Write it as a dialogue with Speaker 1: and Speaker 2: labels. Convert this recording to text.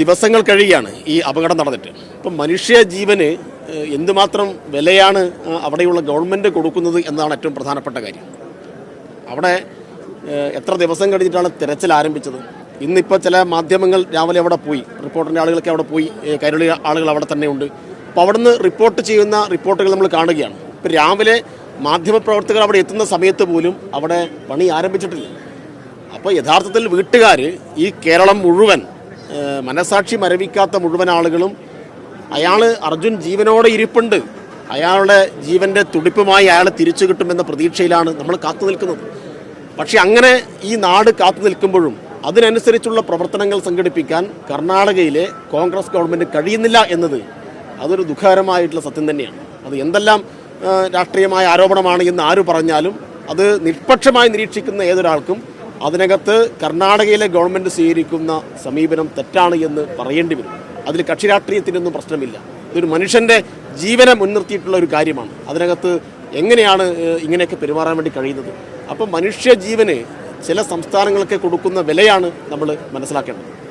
Speaker 1: ദിവസങ്ങൾ കഴിയുകയാണ് ഈ അപകടം നടന്നിട്ട്. ഇപ്പം മനുഷ്യ ജീവന് എന്തുമാത്രം വിലയാണ് അവിടെയുള്ള ഗവൺമെന്റ് കൊടുക്കുന്നത് എന്നതാണ് ഏറ്റവും പ്രധാനപ്പെട്ട കാര്യം. അവിടെ എത്ര ദിവസം കഴിഞ്ഞിട്ടാണ് തിരച്ചിൽ ആരംഭിച്ചത്? ഇന്നിപ്പോൾ ചില മാധ്യമങ്ങൾ രാവിലെ അവിടെ പോയി റിപ്പോർട്ടിന്റെ ആളുകളൊക്കെ അവിടെ പോയി കൈരളി ആളുകൾ അവിടെ തന്നെ ഉണ്ട്. അപ്പോൾ അവിടുന്ന് റിപ്പോർട്ട് ചെയ്യുന്ന റിപ്പോർട്ടുകൾ നമ്മൾ കാണുകയാണ്. ഇപ്പോൾ രാവിലെ മാധ്യമപ്രവർത്തകർ അവിടെ എത്തുന്ന സമയത്ത് പോലും അവിടെ പണി ആരംഭിച്ചിട്ടില്ല. അപ്പോൾ യഥാർത്ഥത്തിൽ വീട്ടുകാർ ഈ കേരളം മുഴുവൻ മനസാക്ഷി മരവിക്കാത്ത മുഴുവൻ ആളുകളും അയാൾ അർജുൻ ജീവനോടെ ഇരിപ്പുണ്ട്. അയാളുടെ ജീവന്റെ തുടിപ്പുമായി അയാൾ തിരിച്ചു കിട്ടുമെന്ന പ്രതീക്ഷയിലാണ് നമ്മൾ കാത്തു നിൽക്കുന്നത്. പക്ഷേ അങ്ങനെ ഈ നാട് കാത്തു നിൽക്കുമ്പോഴും അതിനനുസരിച്ചുള്ള പ്രവർത്തനങ്ങൾ സംഘടിപ്പിക്കാൻ കർണാടകയിലെ കോൺഗ്രസ് ഗവൺമെന്റ് കഴിയുന്നില്ല എന്നത് അതൊരു ദുഃഖകരമായിട്ടുള്ള സത്യം തന്നെയാണ്. അത് എന്തെല്ലാം രാഷ്ട്രീയമായ ആരോപണമാണ് എന്ന് ആര് പറഞ്ഞാലും അത് നിഷ്പക്ഷമായി നിരീക്ഷിക്കുന്ന ഏതൊരാൾക്കും അതിനകത്ത് കർണാടകയിലെ ഗവൺമെന്റ് സ്വീകരിക്കുന്ന സമീപനം തെറ്റാണ് എന്ന് പറയേണ്ടി വരും. അതിൽ കക്ഷി രാഷ്ട്രീയത്തിനൊന്നും പ്രശ്നമില്ല. ഇതൊരു മനുഷ്യന്റെ ജീവനെ മുൻനിർത്തിയിട്ടുള്ള ഒരു കാര്യമാണ്. അതിനകത്ത് എങ്ങനെയാണ് ഇങ്ങനെയൊക്കെ പെരുമാറാൻ വേണ്ടി കഴിയുന്നത്? അപ്പം മനുഷ്യ ജീവന് ചില സംസ്ഥാനങ്ങൾക്ക് കൊടുക്കുന്ന വിലയാണ് നമ്മൾ മനസ്സിലാക്കേണ്ടത്.